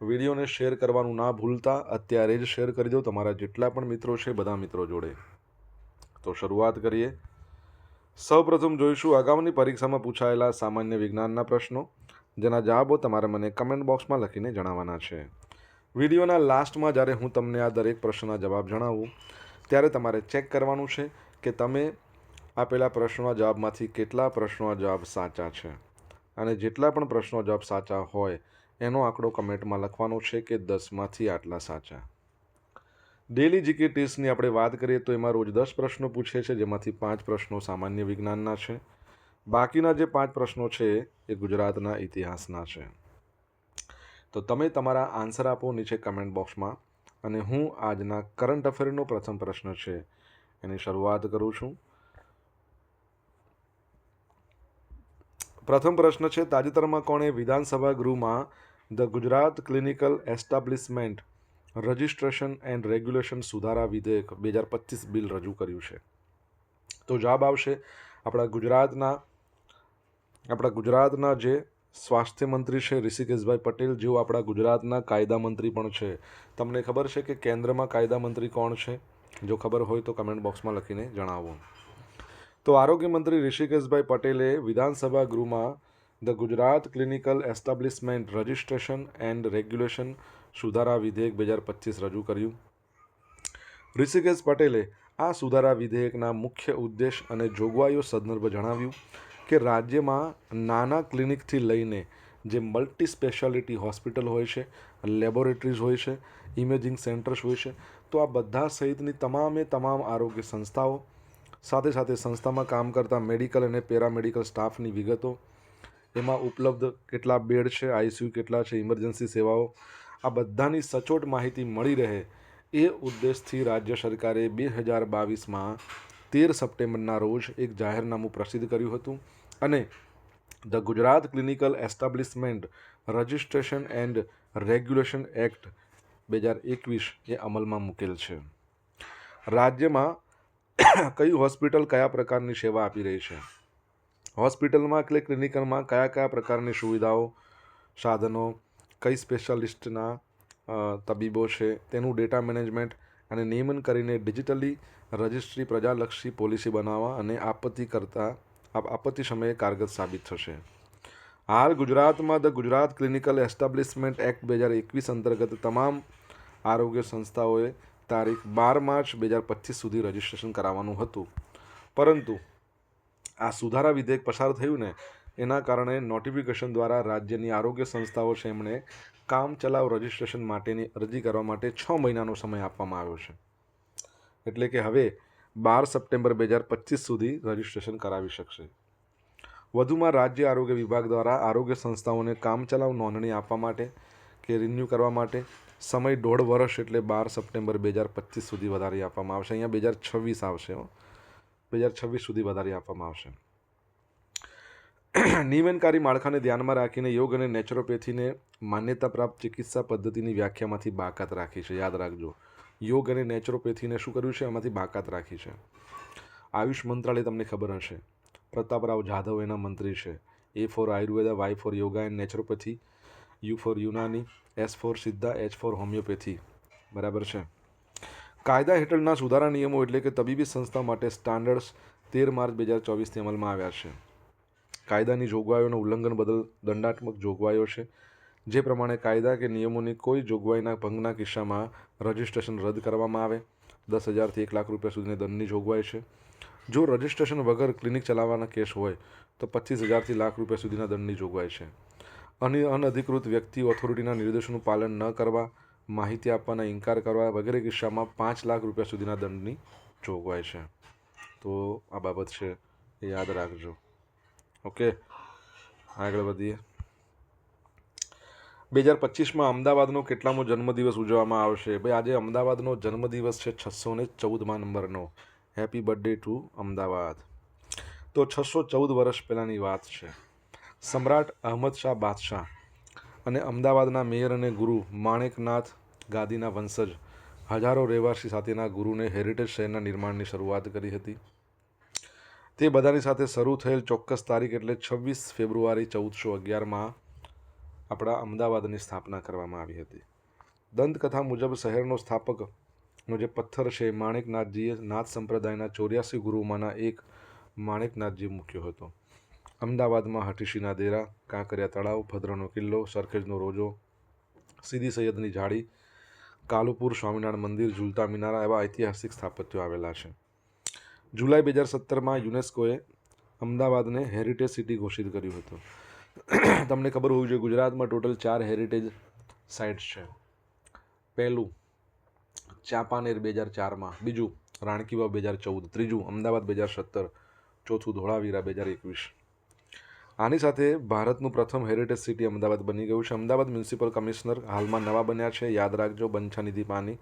વિડીયોને શેર કરવાનું ના ભૂલતા અત્યારે જ શેર કરી દો તમારા જેટલા પણ મિત્રો છે બધા મિત્રો જોડે. તો શરૂઆત કરીએ. સૌપ્રથમ જોઈશું અગાઉની પરીક્ષામાં પૂછાયેલા સામાન્ય વિજ્ઞાનના પ્રશ્નો, જેના જવાબો તમારે મને કમેન્ટ બોક્સમાં લખીને જણાવવાના છે. વિડીયોના લાસ્ટમાં જ્યારે હું તમને આ દરેક પ્રશ્નના જવાબ જણાવું, ત્યારે તમારે ચેક કરવાનું છે કે તમે આપેલા પ્રશ્નોના જવાબમાંથી કેટલા પ્રશ્નોના જવાબ સાચા છે. અને જેટલા પણ પ્રશ્નો જવાબ સાચા હોય એનો આંકડો કમેન્ટમાં લખવાનો છે કે દસમાંથી આટલા સાચા. ડેલી જીકે ટેસ્ટની આપણે વાત કરીએ તો એમાં રોજ દસ પ્રશ્નો પૂછે છે, જેમાંથી પાંચ પ્રશ્નો સામાન્ય વિજ્ઞાનના છે. બાકીના જે પાંચ પ્રશ્નો છે એ ગુજરાતના ઇતિહાસના છે. તો તમે તમારા આન્સર આપો નીચે કમેન્ટ બોક્સમાં અને હું આજના કરંટ અફેરનો પ્રથમ પ્રશ્ન છે એની શરૂઆત કરું છું. પ્રથમ પ્રશ્ન છે, તાજેતરમાં કોણે વિધાનસભા ગૃહમાં the Gujarat clinical establishment registration and regulation સુધારા વિધેયક બે હજાર પચીસ બિલ રજૂ કર્યું છે. તો જવાબ આવશે આપણા ગુજરાતના આપણા ગુજરાતના જે સ્વાસ્થ્ય મંત્રી છે ઋષિકેશભાઈ પટેલ, જેઓ આપણા ગુજરાતના કાયદા મંત્રી પણ છે. તમને ખબર છે કે કેન્દ્રમાં કાયદા મંત્રી કોણ છે? જો ખબર હોય તો કમેન્ટ બોક્સમાં લખીને જણાવો. તો આરોગ્ય મંત્રી ઋષિકેશભાઈ પટેલે વિધાનસભા ગૃહમાં the Gujarat clinical establishment registration and regulation સુધારા વિધેયક બે હજાર પચીસ રજૂ કર્યું. ઋષિકેશ પટેલે આ સુધારા વિધેયકના મુખ્ય ઉદ્દેશ અને જોગવાઈઓ સંદર્ભ જણાવ્યું કે રાજ્યમાં નાના ક્લિનિકથી લઈને જે મલ્ટી સ્પેશિયાલિટી હોસ્પિટલ હોય છે, લેબોરેટરીઝ હોય છે, ઇમેજિંગ સેન્ટર્સ હોય છે, તો આ બધા સહિતની તમામે તમામ આરોગ્ય સંસ્થાઓ, સાથે સાથે સંસ્થામાં કામ કરતા મેડિકલ અને પેરામેડિકલ સ્ટાફની વિગતો એમાં ઉપલબ્ધ કેટલા બેડ છે આઈસીયુ કેટલા છે, ઇમરજન્સી સેવાઓ, આ બધાની સચોટ માહિતી મળી રહે એ ઉદ્દેશથી રાજ્ય સરકારે બે હજાર બાવીસમાં તેર સપ્ટેમ્બરના રોજ એક જાહેરનામું પ્રસિદ્ધ કર્યું હતું અને the Gujarat clinical establishment registration and regulation act બે હજાર એકવીસ એ અમલમાં મૂકેલ છે. રાજ્યમાં કઈ હોસ્પિટલ કયા પ્રકારની સેવા આપી રહી છે? હોસ્પિટલમાં, એટલે ક્લિનિકલમાં કયા કયા પ્રકારની સુવિધાઓ, સાધનો, કઈ સ્પેશિયાલિસ્ટના તબીબો છે, તેનું ડેટા મેનેજમેન્ટ અને નિયમન કરીને ડિજિટલી રજિસ્ટ્રી પ્રજાલક્ષી પોલિસી બનાવવા અને આપત્તિ કરતા આપત્તિ સમયે કારગર સાબિત થશે. હાલ ગુજરાતમાં the Gujarat clinical establishment act બે હજાર એકવીસ અંતર્ગત તમામ આરોગ્ય સંસ્થાઓએ તારીખ બાર માર્ચ બે હજાર પચીસ સુધી રજિસ્ટ્રેશન કરાવવાનું હતું. પરંતુ આ સુધારા વિધેયક પસાર થયું ને, એના કારણે નોટિફિકેશન દ્વારા રાજ્યની આરોગ્ય સંસ્થાઓ છે એમણે કામ ચલાવ રજિસ્ટ્રેશન માટેની અરજી કરવા માટે છ મહિનાનો સમય આપવામાં આવ્યો છે. એટલે કે હવે બાર સપ્ટેમ્બર બે હજાર પચીસ સુધી રજિસ્ટ્રેશન કરાવી શકશે. વધુમાં રાજ્ય આરોગ્ય વિભાગ દ્વારા આરોગ્ય સંસ્થાઓને કામચલાઉ નોંધણી આપવા માટે કે રિન્યૂ કરવા માટે સમય દોઢ વર્ષ એટલે બાર સપ્ટેમ્બર બે હજાર પચીસ સુધી વધારી આપવામાં આવશે. અહીંયા બે હજાર છવ્વીસ આવશે. બે હજાર છવ્વીસ સુધી વધારી આપવામાં આવશે. નિયમનકારી માળખાને ધ્યાનમાં રાખીને યોગ અને નેચરોપેથીને માન્યતા પ્રાપ્ત ચિકિત્સા પદ્ધતિની વ્યાખ્યામાંથી બાકાત રાખી છે. યાદ રાખજો. યોગ અને નેચરોપેથીને શું કર્યું છે? એમાંથી બાકાત રાખી છે. આયુષ મંત્રાલય તમને ખબર હશે. પ્રતાપરાવ જાધવ એના મંત્રી છે. A for Ayurveda, Y for yoga and naturopathy, U for Unani, S for Siddha, H for homeopathy. બરાબર છે? કાયદા હેઠળના સુધારા નિયમો એટલે કે તબીબી સંસ્થા માટે સ્ટાન્ડર્ડ્સ તેર માર્ચ બે હજાર ચોવીસથી અમલમાં આવ્યા છે. કાયદાની જોગવાઈઓનું ઉલ્લંઘન બદલ દંડાત્મક જોગવાઈઓ છે. જે પ્રમાણે કાયદા કે નિયમોની કોઈ જોગવાઈના ભંગના કિસ્સામાં રજિસ્ટ્રેશન રદ કરવામાં આવે. દસ હજારથી એક લાખ રૂપિયા સુધીની દંડની જોગવાઈ છે. જો રજિસ્ટ્રેશન વગર ક્લિનિક ચલાવવાના કેસ હોય, તો પચીસ હજારથી લાખ રૂપિયા સુધીના દંડની જોગવાઈ છે. અને અનધિકૃત વ્યક્તિ ઓથોરિટીના નિર્દેશોનું પાલન ન કરવા માહિતી આપવાના ઇનકાર કરવા વગેરે કિસ્સામાં પાંચ લાખ રૂપિયા સુધીના દંડની જોગવાઈ છે. તો આ બાબત છે એ યાદ રાખજો. ઓકે? આગળ વધીએ. બે હજાર પચીસમાં અમદાવાદનો કેટલામો જન્મદિવસ ઉજવવામાં આવશે? ભાઈ, આજે અમદાવાદનો જન્મદિવસ છે છસો ને ચૌદમાં નંબરનો. Happy birthday to Ahmedabad. તો છસો ચૌદ વર્ષ પહેલાંની વાત છે. સમ્રાટ અહમદ શાહ બાદશાહ અને અમદાવાદના મેયર અને ગુરુ માણેકનાથ ગાદીના વંશજ હજારો રહેવાસી સાથેના ગુરુને હેરિટેજ શહેરના નિર્માણની શરૂઆત કરી હતી. તે બધાની સાથે શરૂ થયેલ ચોક્કસ તારીખ એટલે છવ્વીસ ફેબ્રુઆરી ચૌદસો અગિયારમાં આપણા અમદાવાદની સ્થાપના કરવામાં આવી હતી. દંતકથા મુજબ શહેરનો સ્થાપકનો જે પથ્થર છે માણેકનાથજીએ નાથ સંપ્રદાયના ચોર્યાસી ગુરુમાંના એક માણેકનાથજી મૂક્યો હતો. અમદાવાદમાં હઠીસીના દેરા, કાંકરિયા તળાવ, ભદ્રનો કિલ્લો, સરખેજનો રોજો સીદી સૈયદની જાળી કાલુપુર સ્વામિનારાયણ મંદિર, ઝુલતા મિનારા એવા ઐતિહાસિક સ્થાપત્યો આવેલા છે. જુલાઈ બે હજાર સત્તરમાં યુનેસ્કોએ અમદાવાદને હેરિટેજ સિટી ઘોષિત કર્યું હતું. તમને ખબર હોવી જોઈએ ગુજરાતમાં ટોટલ ચાર હેરિટેજ સાઇટ્સ છે. પહેલું ચાંપાનેર બે હજાર ચારમાં. બીજું, રાણકીવાવ બે હજાર ચૌદ. ત્રીજું, અમદાવાદ બે હજાર સત્તર. ચોથું, ધોળાવીરા બે હજાર એકવીસ. આની સાથે ભારતનું પ્રથમ હેરિટેજ સિટી અમદાવાદ બની ગયું છે. અમદાવાદ મ્યુનિસિપલ કમિશનર હાલમાં નવા બન્યા છે. યાદ રાખજો બંછાનિધિ પાની.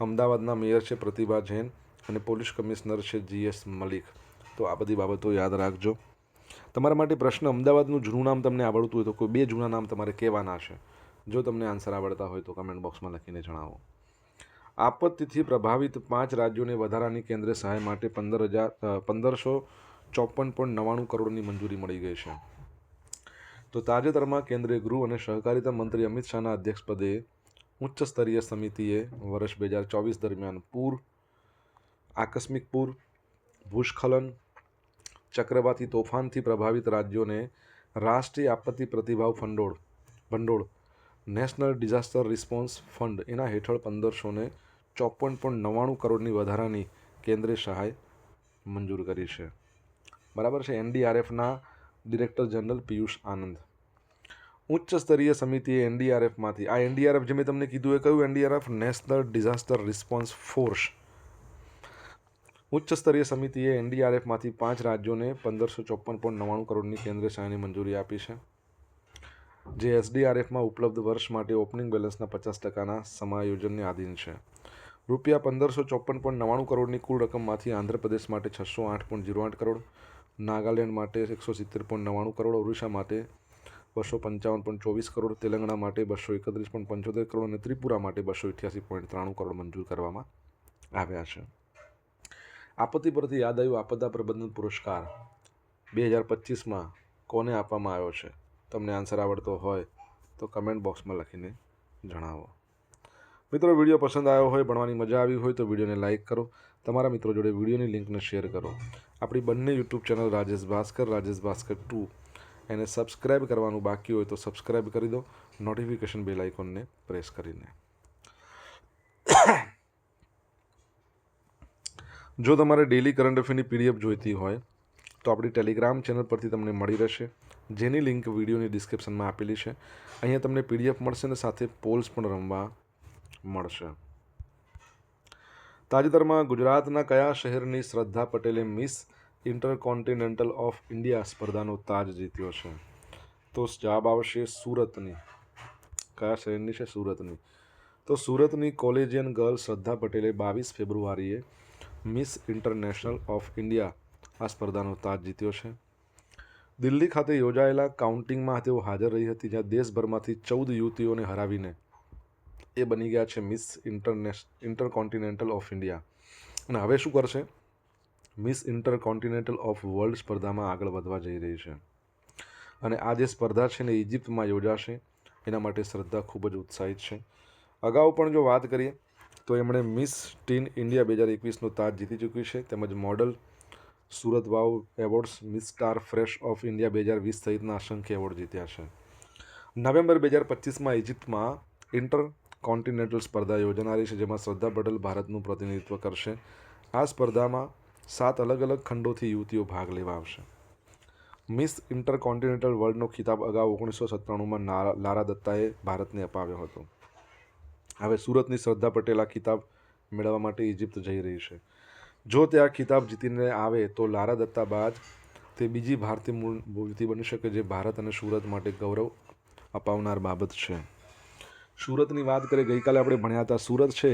અમદાવાદના મેયર છે પ્રતિભા જૈન અને પોલીસ કમિશનર છે જીએસ મલિક. તો આ બધી બાબતો યાદ રાખજો. તમારા માટે પ્રશ્ન અમદાવાદનું જૂનું નામ તમને આવડતું હોય તો કોઈ બે જૂના નામ તમારે કહેવાના છે. જો તમને આન્સર આવડતા હોય તો કમેન્ટ બોક્સમાં લખીને જણાવો. આપત્તિથી પ્રભાવિત પાંચ રાજ્યોને વધારાની કેન્દ્રીય સહાય માટે પંદર હજાર પંદરસો ચોપન પોઈન્ટ નવ્વાણું કરોડની મંજૂરી મળી ગઈ છે. તો તાજેતરમાં કેન્દ્રીય ગૃહ અને સહકારિતા મંત્રી અમિત શાહના અધ્યક્ષપદે ઉચ્ચ સ્તરીય સમિતિએ વર્ષ બે હજાર ચોવીસ દરમિયાન પૂર, આકસ્મિક પૂર, ભૂસ્ખલન, ચક્રવાતી તોફાનથી પ્રભાવિત રાજ્યોને રાષ્ટ્રીય આપત્તિ પ્રતિભાવ ફંડોળ, ભંડોળ, નેશનલ ડિઝાસ્ટર રિસ્પોન્સ ફંડ એના હેઠળ પંદરસો ને ચોપન પોઈન્ટ નવ્વાણું કરોડની વધારાની કેન્દ્રીય સહાય મંજૂર કરી છે. બરાબર છે એનડીઆરએફના ડિરેક્ટર જનરલ પિયુષ આનંદ. ઉચ્ચ સ્તરીય સમિતિએ એનડીઆરએફમાંથી આ એનડીઆરએફ જે મેં તમને કીધું એ કયું NDRF? National disaster response force ઉચ્ચ સ્તરીય સમિતિએ એનડીઆરએફમાંથી પાંચ રાજ્યોને પંદરસો ચોપન પોઈન્ટ નવ્વાણું કરોડની કેન્દ્ર સહાયની મંજૂરી આપી છે, જે એસડીઆરએફમાં ઉપલબ્ધ વર્ષ માટે ઓપનિંગ બેલેન્સના પચાસ ટકાના સમાયોજનને આધીન છે. રૂપિયા પંદરસો ચોપન પોઈન્ટ નવ્વાણું કરોડની કુલ રકમમાંથી આંધ્રપ્રદેશ માટે છસો આઠ પોઈન્ટ જીરો આઠ કરોડ નાગાલેન્ડ માટે એકસો સિત્તેર પોઈન્ટ નવ્વાણું કરોડ, ઓરિસ્સા માટે બસો પંચાવન પોઈન્ટ ચોવીસ કરોડ, તેલંગાણા માટે બસો એકત્રીસ પોઈન્ટ પંચોતેર કરોડ અને ત્રિપુરા માટે બસો અઠ્યાસી પોઈન્ટ ત્રાણું કરોડ મંજૂર કરવામાં આવ્યા છે. આપત્તિ પરથી યાદ આવ્યું આપદા પ્રબંધન પુરસ્કાર બે હજાર પચીસમાં કોને આપવામાં આવ્યો છે? તમને આન્સર આવડતો હોય તો કમેન્ટ બોક્સમાં લખીને જણાવો. મિત્રો, વીડિયો પસંદ આવ્યો હોય, ભણવાની મજા આવી હોય તો વિડીયોને લાઇક કરો તમારા મિત્રો જોડે વિડીયોની લિંકને શેર કરો. આપણી બંને YouTube channel Rajesh Bhaskar Rajesh Bhaskar two. એને સબસ્ક્રાઇબ કરવાનું બાકી હોય તો સબસ્ક્રાઇબ કરી દો. નોટિફિકેશન બેલ આઇકોનને પ્રેસ કરીને. જો તમારે ડેલી કરંટ અફેરની પીડીએફ જોઈતી હોય, તો આપણી ટેલિગ્રામ ચેનલ પરથી તમને મળી રહેશે. જેની લિંક વિડીયોની ડિસ્ક્રિપ્શનમાં આપેલી છે. અહીંયા તમને પીડીએફ મળશે અને સાથે પોલ્સ પણ રમવા મળશે. તાજેતરમાં ગુજરાતના કયા શહેરની શ્રદ્ધા પટેલે મિસ ઇન્ટરકોન્ટિનેન્ટલ ઓફ ઇન્ડિયા સ્પર્ધાનો તાજ જીત્યો છે? તો જવાબ આવશે સુરતની. કયા શહેરની છે? સુરતની. તો સુરતની કોલેજિયન ગર્લ શ્રદ્ધા પટેલે બાવીસ ફેબ્રુઆરીએ મિસ ઇન્ટરનેશનલ ઓફ ઇન્ડિયા આ સ્પર્ધાનો તાજ જીત્યો છે. દિલ્હી ખાતે યોજાયેલા કાઉન્ટિંગમાં તેઓ હાજર રહી હતી, જ્યાં દેશભરમાંથી ચૌદ યુવતીઓને હરાવીને એ બની ગયા છે miss international intercontinental of India અને હવે શું કરશે? મિસ ઇન્ટરકોન્ટિનેન્ટલ ઓફ વર્લ્ડ સ્પર્ધામાં આગળ વધવા જઈ રહી છે. અને આ જે સ્પર્ધા છે ને ઇજિપ્તમાં યોજાશે. એના માટે શ્રદ્ધા ખૂબ જ ઉત્સાહિત છે. અગાઉ પણ જો વાત કરીએ, તો એમણે મિસ ટીન ઇન્ડિયા બે હજાર એકવીસનો તાજ જીતી ચૂકી છે. તેમજ model Surat wow awards miss star fresh of India બે હજાર વીસ સહિતના અસંખ્ય એવોર્ડ જીત્યા છે. નવેમ્બર બે હજાર પચીસમાં ઇજિપ્તમાં ઇન્ટર કોન્ટિનેન્ટલ સ્પર્ધા યોજાનારી છે, જેમાં શ્રદ્ધા પટેલ ભારતનું પ્રતિનિધિત્વ કરશે. આ સ્પર્ધામાં સાત અલગ અલગ ખંડોથી યુવતીઓ ભાગ લેવા આવશે. મિસ ઇન્ટર કોન્ટિનેન્ટલ વર્લ્ડનો ખિતાબ અગાઉ ઓગણીસો સત્તાણુંમાં લારા દત્તાએ ભારતને અપાવ્યો હતો. હવે સુરતની શ્રદ્ધા પટેલ આ ખિતાબ મેળવવા માટે ઇજિપ્ત જઈ રહી છે. જો તે આ ખિતાબ જીતીને આવે, તો લારા દત્તા બાદ તે બીજી ભારતીય મૂળ યુવતી બની શકે, જે ભારત અને સુરત માટે ગૌરવ અપાવનાર બાબત છે. સુરતની વાત કરીએ, ગઈકાલે આપણે ભણ્યા હતા. સુરત છે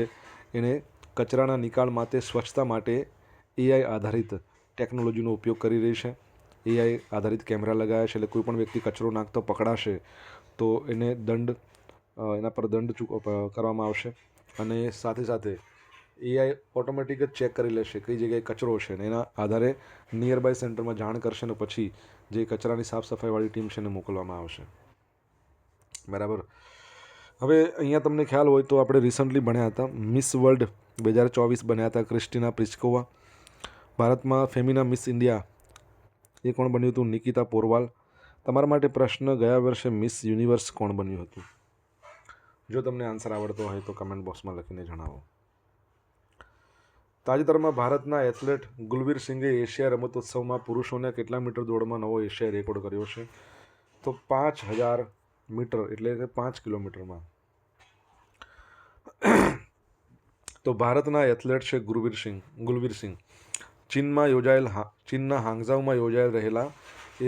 એને કચરાના નિકાલ માટે, સ્વચ્છતા માટે એઆઈ આધારિત ટેકનોલોજીનો ઉપયોગ કરી રહી છે. એઆઈ આધારિત કેમેરા લગાવ્યા છે, એટલે કોઈ પણ વ્યક્તિ કચરો નાખતો પકડાશે તો એને દંડ એના પર દંડ ચૂક કરવામાં આવશે. અને સાથે સાથે એઆઈ ઓટોમેટિક જ ચેક કરી લેશે કઈ જગ્યાએ કચરો છે ને એના આધારે નિયર બાય સેન્ટરમાં જાણ કરશે ને પછી જે કચરાની સાફ સફાઈવાળી ટીમ છે એને મોકલવામાં આવશે. બરાબર? હવે અહીંયા તમને ખ્યાલ હોય તો આપણે રિસન્ટલી ભણ્યા હતા. મિસ વર્લ્ડ બે હજાર ચોવીસ બન્યા હતા ક્રિસ્ટિના પ્રિસ્કોવા. ભારતમાં ફેમિના મિસ ઇન્ડિયા એ કોણ બન્યું હતું? નિકિતા પોરવાલ. તમારા માટે પ્રશ્ન, ગયા વર્ષે મિસ યુનિવર્સ કોણ બન્યું હતું? જો તમને આન્સર આવડતો હોય તો કમેન્ટ બોક્સમાં લખીને જણાવો. તાજેતરમાં ભારતના એથ્લેટ ગુલવીર સિંઘે એશિયા રમતોત્સવમાં પુરુષોને કેટલા મીટર દોડમાં નવો એશિયા રેકોર્ડ કર્યો છે? તો પાંચ હજાર મીટર એટલે કે પાંચ કિલોમીટરમાં. તો ભારતના એથ્લેટ છે ગુરવીર સિંહ, ગુલવીર સિંહ. ચીનમાં યોજાયેલ ચીનના હાંગઝાઉમાં યોજાયેલ રહેલા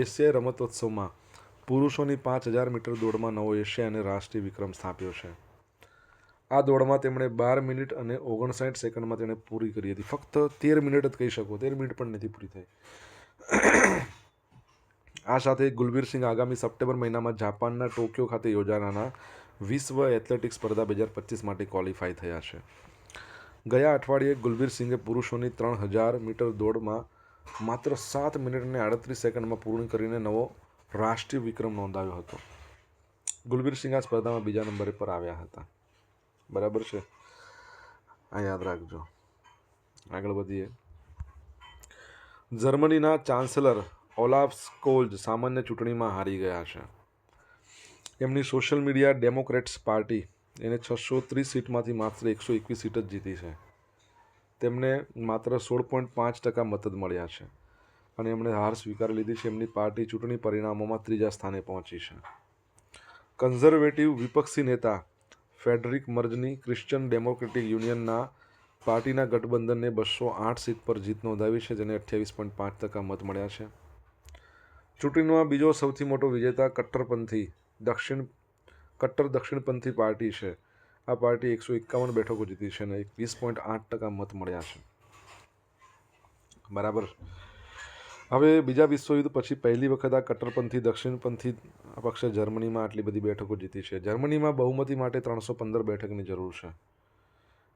એશિયાઈ રમતોત્સવમાં પુરુષોની પાંચ હજાર મીટર દોડમાં નવો એશિયા અને રાષ્ટ્રીય વિક્રમ સ્થાપ્યો છે. આ દોડમાં તેમણે બાર મિનિટ અને ઓગણસાઠ સેકન્ડમાં તેણે પૂરી કરી હતી. ફક્ત તેર મિનિટ જ કહી શકો, તેર મિનિટ પણ નથી પૂરી થઈ. આ સાથે ગુલબીર સિંહ આગામી સપ્ટેમ્બર મહિનામાં જાપાનના ટોક્યો ખાતે યોજાનારા વિશ્વ એથ્લેટિક્સ સ્પર્ધા બે હજાર પચીસ માટે ક્વોલિફાય થયા છે. ગયા અઠવાડિયે ગુલબીર સિંઘે પુરુષોની ત્રણ હજાર મીટર દોડમાં માત્ર સાત મિનિટ અને આડત્રીસ સેકન્ડમાં પૂર્ણ કરીને નવો રાષ્ટ્રીય વિક્રમ નોંધાવ્યો હતો. ગુલબીર સિંહ આ સ્પર્ધામાં બીજા નંબરે પર આવ્યા હતા. બરાબર છે? આ યાદ રાખજો. આગળ વધીએ. જર્મનીના ચાન્સલર ઓલાફ સ્કોલ્જ સામાન્ય ચૂંટણીમાં હારી ગયા છે. એમની સોશિયલ મીડિયા ડેમોક્રેટ્સ પાર્ટી એને છસો ત્રીસ સીટમાંથી માત્ર એકસો એકવીસ સીટ જ જીતી છે. તેમને માત્ર સોળ પોઈન્ટ પાંચ ટકા મતદ મળ્યા છે અને એમણે હાર સ્વીકારી લીધી છે. એમની પાર્ટી ચૂંટણી પરિણામોમાં ત્રીજા સ્થાને પહોંચી છે. કન્ઝર્વેટિવ વિપક્ષી નેતા ફેડરિક મર્જની ક્રિશ્ચિયન ડેમોક્રેટિક યુનિયનના પાર્ટીના ગઠબંધનને બસો આઠ સીટ પર જીત નોંધાવી છે, જેને અઠ્યાવીસ પોઈન્ટ પાંચ ટકા મત મળ્યા છે. ચૂંટણીમાં બીજો સૌથી મોટો વિજેતા કટ્ટરપંથી દક્ષિણ, કટ્ટર દક્ષિણપંથી પાર્ટી છે. આ પાર્ટી એકસો એકાવન બેઠકો જીતી છે અને એકવીસ પોઈન્ટ આઠ ટકા મત મળ્યા છે. બરાબર. હવે બીજા વિશ્વયુદ્ધ પછી પહેલી વખત આ કટ્ટરપંથી દક્ષિણપંથી પક્ષે જર્મનીમાં આટલી બધી બેઠકો જીતી છે. જર્મનીમાં બહુમતી માટે ત્રણસો પંદર બેઠકની જરૂર છે.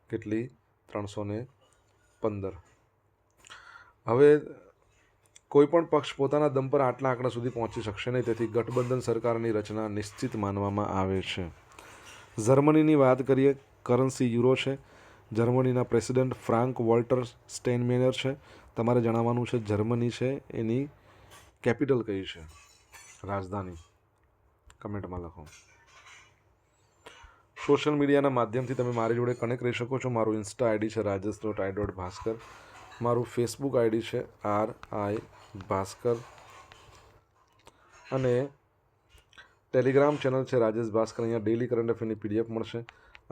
કેટલી? ત્રણસો ને પંદર. હવે કોઈ પણ પક્ષ પોતાના દમ પર આટલા આંકડા સુધી પહોંચી શકશે નહીં. તેથી ગઠબંધન સરકારની રચના નિશ્ચિત માનવામાં આવે છે. જર્મનીની વાત કરીએ, કરન્સી યુરો છે. જર્મનીના પ્રેસિડેન્ટ ફ્રાન્ક વોલ્ટર સ્ટેનમેનર છે. તમારે જણાવવાનું છે, જર્મની છે એની કેપિટલ કઈ છે? રાજધાની. કમેન્ટમાં લખો. સોશિયલ મીડિયાના માધ્યમથી તમે મારી જોડે કનેક્ટ રહી શકો છો. મારું ઇન્સ્ટા આઈડી છે રાજેશ ડોટ ભાસ્કર. મારું ફેસબુક આઈડી છે આર આઈ ભાસ્કર અને ટેલિગ્રામ ચેનલ છે રાજેશ ભાસ્કર. અહીંયા ડેલી કરંટ અફેરની પીડીએફ મળશે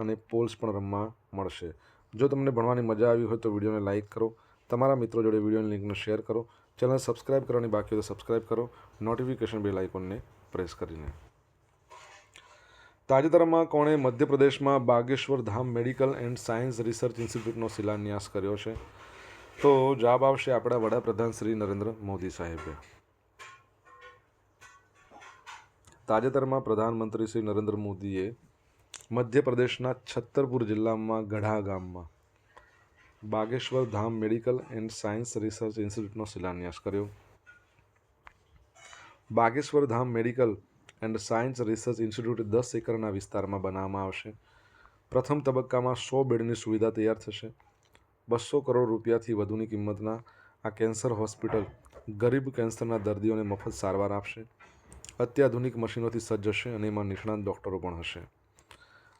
અને પોલ્સ પણ રમવા મળશે. જો તમને ભણવાની મજા આવી હોય તો વિડીયોને લાઇક કરો. તમારા મિત્રો જોડે વિડીયોની લિંકને શેર કરો. ચેનલ સબસ્ક્રાઇબ કરવાની બાકી હોય તો સબસ્ક્રાઇબ કરો. નોટિફિકેશન બેલ આઇકોનને પ્રેસ કરીને. તાજેતરમાં કોણે મધ્યપ્રદેશમાં Bageshwar Dham medical and science research ઇન્સ્ટિટ્યૂટનો શિલાન્યાસ કર્યો છે. તો જવાબ આવશે આપણા વડાપ્રધાન શ્રી નરેન્દ્ર મોદી સાહેબે. તાજેતરમાં પ્રધાનમંત્રી શ્રી નરેન્દ્ર મોદીએ મધ્યપ્રદેશના છત્તરપુર જિલ્લામાં ગઢા ગામમાં Bageshwar Dham medical and science research ઇન્સ્ટિટ્યૂટનો શિલાન્યાસ કર્યો. Bageshwar Dham medical and science research institute દસ એકરના વિસ્તારમાં બનાવવામાં આવશે. પ્રથમ તબક્કામાં સો બેડની સુવિધા તૈયાર થશે. બસો કરોડ રૂપિયાથી વધુની કિંમતના આ કેન્સર હોસ્પિટલ ગરીબ કેન્સરના દર્દીઓને મફત સારવાર આપશે, અત્યાધુનિક મશીનોથી સજ્જ હશે અને એમાં નિષ્ણાત ડૉક્ટરો પણ હશે.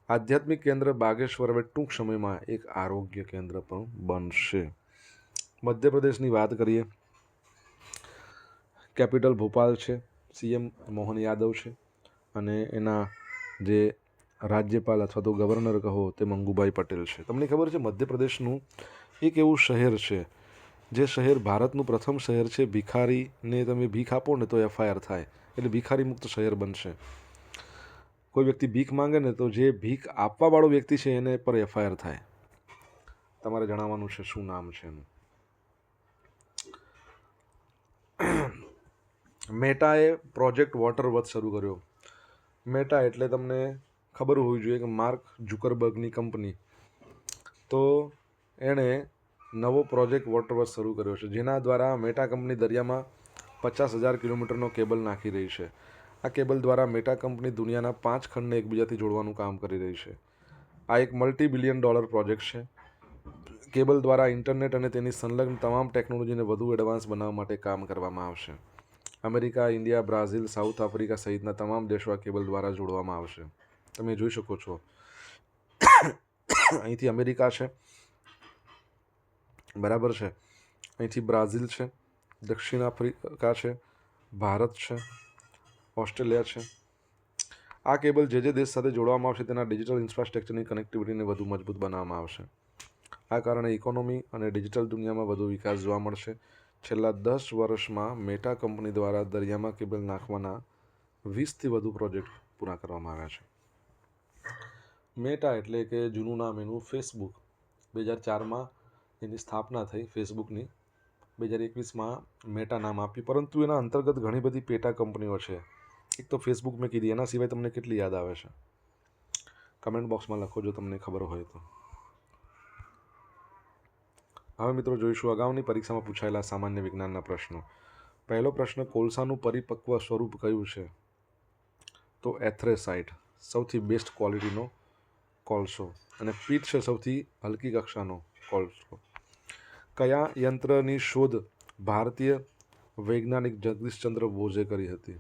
આધ્યાત્મિક કેન્દ્ર બાગેશ્વર હવે ટૂંક સમયમાં એક આરોગ્ય કેન્દ્ર પણ બનશે. મધ્યપ્રદેશની વાત કરીએ, કેપિટલ ભોપાલ છે, સીએમ મોહન યાદવ છે અને એના જે રાજ્યપાલ અથવા તો ગવર્નર કહો તે મંગુભાઈ પટેલ છે. તમને ખબર છે, મધ્યપ્રદેશનું એક એવું શહેર છે, જે શહેર ભારતનું પ્રથમ શહેર છે, ભિખારીને તમે ભીખ આપો ને તો એફઆઈઆર થાય, એટલે ભિખારી મુક્ત શહેર બનશે. કોઈ વ્યક્તિ ભીખ માંગે ને તો જે ભીખ આપવાવાળો વ્યક્તિ છે, એને પર એફઆઈઆર થાય. તમારે જણાવવાનું છે, શું નામ છે એનું? મેટાએ પ્રોજેક્ટ વોટર વર્થ શરૂ કર્યો. મેટા એટલે તમને ખબર હોવી જોઈએ કે માર્ક ઝુકરબર્ગની કંપની. તો એણે નવો પ્રોજેક્ટ વોટરવર્સ શરૂ કર્યો છે, જેના દ્વારા મેટા કંપની દરિયામાં પચાસ હજાર કિલોમીટરનો કેબલ નાખી રહી છે. આ કેબલ દ્વારા મેટા કંપની દુનિયાના પાંચ ખંડને એકબીજાથી જોડવાનું કામ કરી રહી છે. આ એક મલ્ટી બિલિયન ડોલર પ્રોજેક્ટ છે. કેબલ દ્વારા ઇન્ટરનેટ અને તેની સંલગ્ન તમામ ટેકનોલોજીને વધુ એડવાન્સ બનાવવા માટે કામ કરવામાં આવશે. America, India, Brazil, South Africa સહિતના તમામ દેશો આ કેબલ દ્વારા જોડવામાં આવશે. તમે જોઈ શકો છો. અહીંથી અમેરિકા છે. બરાબર છે. અહીંથી બ્રાઝિલ છે. દક્ષિણ આફ્રિકા છે. ભારત છે. ઓસ્ટ્રેલિયા છે. આ કેબલ જે જે દેશ સાથે જોડવામાં આવશે તેના ડિજિટલ ઇન્ફ્રાસ્ટ્રક્ચરની કનેક્ટિવિટીને વધુ મજબૂત બનાવવામાં આવશે. આ કારણે ઇકોનોમી અને ડિજિટલ દુનિયામાં વધુ વિકાસ જોવા મળશે. છેલ્લા દસ વર્ષમાં મેટા કંપની દ્વારા દરિયામાં કેબલ નાખવાના વીસથી વધુ પ્રોજેક્ટ પૂરા કરવામાં આવ્યા છે. મેટા એટલે કે જૂનું નામ એનું ફેસબુક બે હજાર ચારમાં એની સ્થાપના થઈ ફેસબુકની બે હજાર એકવીસમાં મેટા નામ આપ્યું પરંતુ એના અંતર્ગત ઘણી બધી પેટા કંપનીઓ છે. એક તો ફેસબુક મેં કીધી, એના સિવાય તમને કેટલી યાદ આવે છે? કમેન્ટ બોક્સમાં લખો જો તમને ખબર હોય તો. હવે મિત્રો જોઈશું અગાઉની પરીક્ષામાં પૂછાયેલા સામાન્ય વિજ્ઞાનના પ્રશ્નો. પહેલો પ્રશ્ન, કોલસાનું પરિપક્વ સ્વરૂપ કયું છે? તો એથ્રેસાઇટ, સૌથી બેસ્ટ ક્વોલિટીનો કોલસો અને પીઠ છે સૌથી હલકી કક્ષાનો કોલસો. કયા યંત્રની શોધ ભારતીય વૈજ્ઞાનિક જગદીશચંદ્ર બોઝે કરી હતી?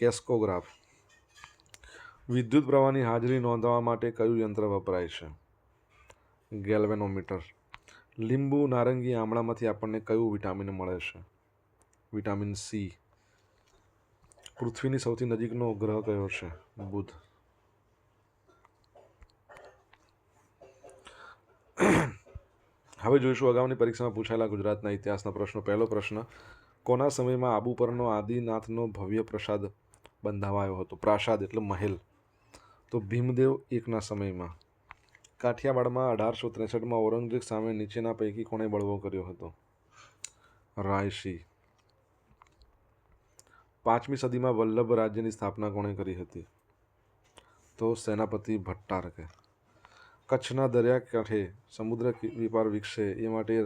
એસ્કોગ્રાફ વિદ્યુત પ્રવાહની હાજરી નોંધવા માટે કયું યંત્ર વપરાય છે? ગેલ્વેનોમીટર. લીંબુ નારંગી આમળામાંથી આપણને કયું વિટામિન મળે છે? Vitamin C. પૃથ્વીની સૌથી નજીકનો ગ્રહ કયો છે? બુધ. હવે જોઈશું અગાઉની પરીક્ષામાં પૂછાયેલા ગુજરાતના ઇતિહાસના પ્રશ્નો. પહેલો પ્રશ્ન, કોના સમયમાં આબુ પરનો આદિનાથનો ભવ્ય પ્રસાદ બંધાવાયો હતો? પ્રાસાદ એટલે મહેલ. તો ભીમદેવ એકના સમયમાં. કાઠિયાવાડમાં અઢારસો ત્રેસઠમાં ઔરંગઝેબ સામે નીચેના પૈકી કોણે બળવો કર્યો હતો? રાયશી પાંચમી સદીમાં વલ્લભ રાજ્યની સ્થાપના કોણે કરી હતી? તો સેનાપતિ ભટ્ટારકે. કચ્છના દરિયાકાંઠે સમુદ્ર વિપાર વિકસે. એ માટે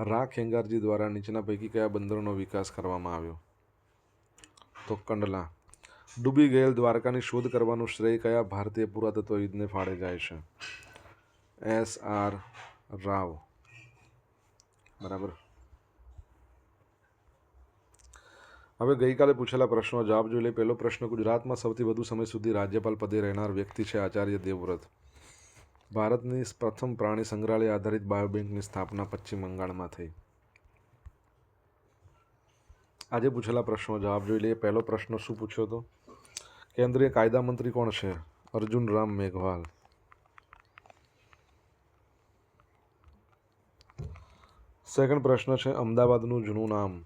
રા ખેંગારજી દ્વારા નીચેના પૈકી કયા બંદરોનો વિકાસ કરવામાં આવ્યો? તો કંડલા. ડૂબી ગયેલ દ્વારકાની શોધ કરવાનું શ્રેય કયા ભારતીય પુરાતત્વ યુદ્ધને ફાળે જાય છે? S R Rao. બરાબર. હવે ગઈકાલે પૂછેલા પ્રશ્નો જવાબ જોઈ લે. પહેલો પ્રશ્ન, ગુજરાતમાં સૌથી વધુ સમય સુધી રાજ્યપાલ પદે રહેનાર વ્યક્તિ છે આચાર્ય દેવવ્રત. ભારતની પ્રથમ પ્રાણી સંગ્રહાલય આધારિત બાયોબેંકની સ્થાપના પશ્ચિમ બંગાળમાં થઈ. આજે પૂછેલા પ્રશ્નો જવાબ જોઈ લઈએ. પહેલો પ્રશ્ન શું પૂછ્યો હતો? કેન્દ્રીય કાયદા મંત્રી કોણ છે? અર્જુન રામ મેઘવાલ. સેકન્ડ પ્રશ્ન છે, અમદાવાદનું જૂનું નામ.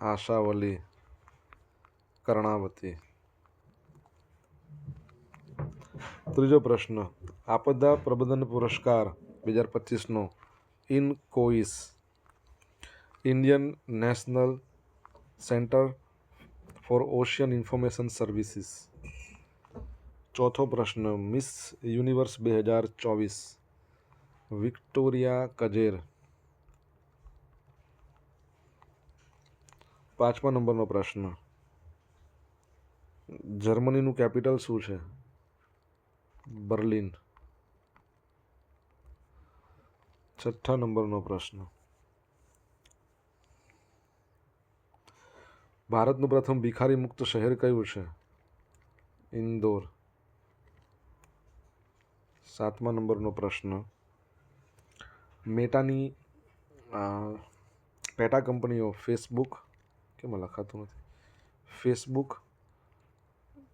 આશાવલી કર્ણાવતી. ત્રીજો પ્રશ્ન, આપદા પ્રબંધન પુરસ્કાર બે હજાર પચીસનો INCOIS, Indian national centre for ocean information services. ચોથો પ્રશ્ન, મિસ યુનિવર્સ બે હજાર ચોવીસ, વિક્ટોરિયા કજેર. પાંચમા નંબરનો પ્રશ્ન, જર્મનીનું કેપિટલ શું છે? બર્લિન. છઠ્ઠા નંબરનો પ્રશ્ન. ભારતનું પ્રથમ ભિખારી મુક્ત શહેર કયું છે? ઇન્દોર. સાતમા નંબરનો પ્રશ્ન. મેટાની પેટા કંપનીઓ ફેસબુક, કેમ લખાતું નથી? ફેસબુક,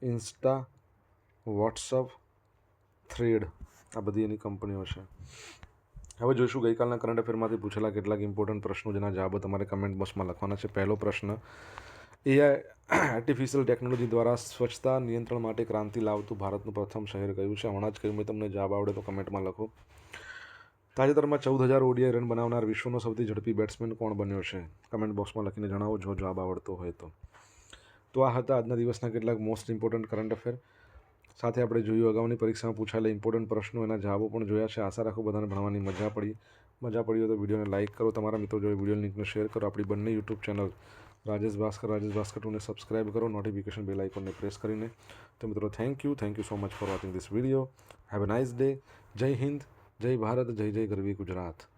ઇન્સ્ટા, વોટ્સઅપ થ્રેડ આ બધી એની કંપનીઓ છે. હવે જોઈશું ગઈકાલના કરંટ અફેરમાંથી પૂછેલા કેટલાક ઇમ્પોર્ટન્ટ પ્રશ્નો જેના જવાબો તમારે કમેન્ટ બોક્સમાં લખવાના છે. પહેલો પ્રશ્ન એઆઈ આર્ટિફિશિયલ ટેકનોલોજી દ્વારા સ્વચ્છતા નિયંત્રણ માટે ક્રાંતિ લાવતું ભારતનું પ્રથમ શહેર કયું છે? હમણાં જ કહ્યું, મેં તમને જવાબ આવડે તો કમેન્ટમાં લખો. તાજેતરમાં ચૌદ હજાર ઓડીઆઈ રન બનાવનાર વિશ્વનો સૌથી ઝડપી બેટ્સમેન કોણ બન્યો છે? કમેન્ટ બોક્સમાં લખીને જણાવો જો જવાબ આવડતો હોય તો. તો આ હતા આજના દિવસના કેટલાક મોસ્ટ ઇમ્પોર્ટન્ટ કરંટ અફેર સાથે આપણે જોયું, અગાઉની પરીક્ષામાં પૂછાયેલા ઇમ્પોર્ટન્ટ પ્રશ્નો, એના જવાબો પણ જોયા છે. આશા રાખો બધાને ભણવાની મજા પડી. મજા પડી હોય તો વિડીયોને લાઇક કરો. તમારા મિત્રો જોડે વીડિયો લિંકને શેર કરો. આપણી બંને યુટ્યુબ ચેનલ રાજેશ ભાસ્કર રાજેશ ભાસ્કર ટુને સબસ્ક્રાઇબ કરો. નોટિફિકેશન બેલ આઇકોનને પ્રેસ કરીને. તો મિત્રો thank you thank you so much for watching this video have a nice day Jai Hind Jai Bharat જય જય ગરવી ગુજરાત